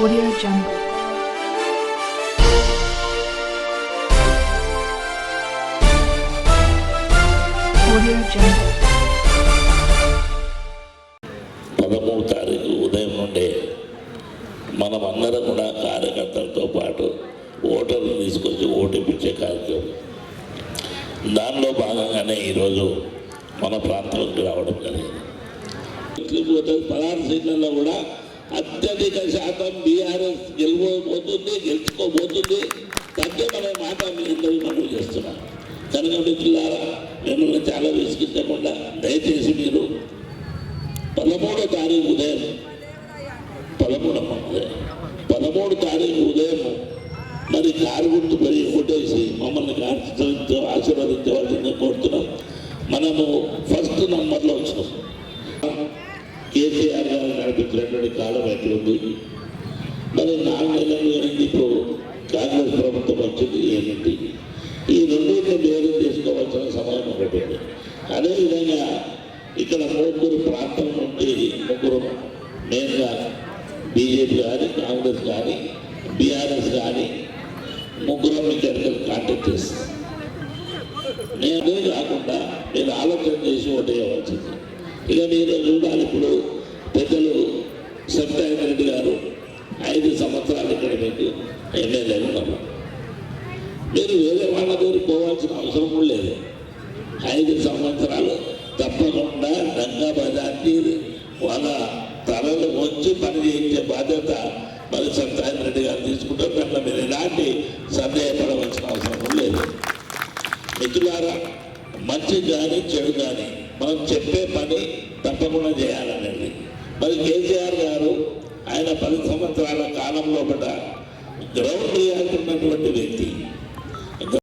Audio Jungle. Audio Jungle. పదమూడు తారీఖు ఉదయం నుండే మనం అందరం కూడా కార్యకర్తలతో పాటు ఓటర్లు తీసుకొచ్చి ఓటిపించే కార్యక్రమం దానిలో భాగంగానే ఈరోజు మన ప్రాంతంలోకి రావడం జరిగింది ఇట్లా పదహారు సీట్లలో కూడా అత్యధిక శాతం బీఆర్ఎస్ గెలవబోతుంది గెలుచుకోబోతుంది. తగ్గమనే మాట మీ అందరికీ మనం చేస్తున్నాం కనుక మిత్రులారా మిమ్మల్ని చాలా విసిగించకుండా దయచేసి మీరు పదమూడో తారీఖు ఉదయం పదమూడమ్మ ఉదయం పదమూడు తారీఖు ఉదయం మరి కారు గుర్తు పెరిగి ఓటేసి మమ్మల్ని కార్తీతో కోరుతున్నాం. మనము గారు కాలం ఎట్లుంది మరి నాలుగు నెలలు అయింది ఇప్పుడు కాంగ్రెస్ ప్రభుత్వం వచ్చింది ఏమిటి? ఈ రెండింటిని వేరు చేసుకోవాల్సిన సమయం ఒకటి. ఉంది అదేవిధంగా ఇక్కడ ముగ్గురు ప్రాంతం నుండి ముగ్గురు మెయిన్గా బీజేపీ కానీ కాంగ్రెస్ కానీ బీఆర్ఎస్ కానీ ముగ్గురం ఇక్కడ కాంటాక్ట్ చేస్తాను నేనే కాకుండా మీరు ఆలోచన చేసి ఓటేయవలసింది ఇక మీరు చూడాలి ఇప్పుడు పెద్దలు సత్యనారాయణ రెడ్డి గారు ఐదు సంవత్సరాలు ఇక్కడ మీకు ఎమ్మెల్యేలు ఉన్నారు. మీరు వేరే వాళ్ళ దగ్గర పోవాల్సిన అవసరం లేదు. ఐదు సంవత్సరాలు తప్పకుండా గంగా బజార్కి వాళ్ళ తలలు వచ్చి పని చేయించే బాధ్యత మరి సత్యనారాయణ రెడ్డి గారు తీసుకుంటారు. దాంట్లో మీరు ఎలాంటి సందేహపడవలసిన అవసరం లేదు. మిత్రులారా మంచి కానీ చెడు కానీ మనం చెప్పే పని తప్పకుండా చేయాలనేది. మరి కేసీఆర్ గారు ఆయన పది సంవత్సరాల కాలంలో కూడా గ్రౌండ్ రియాలిటీ ఉన్నటువంటి వ్యక్తి.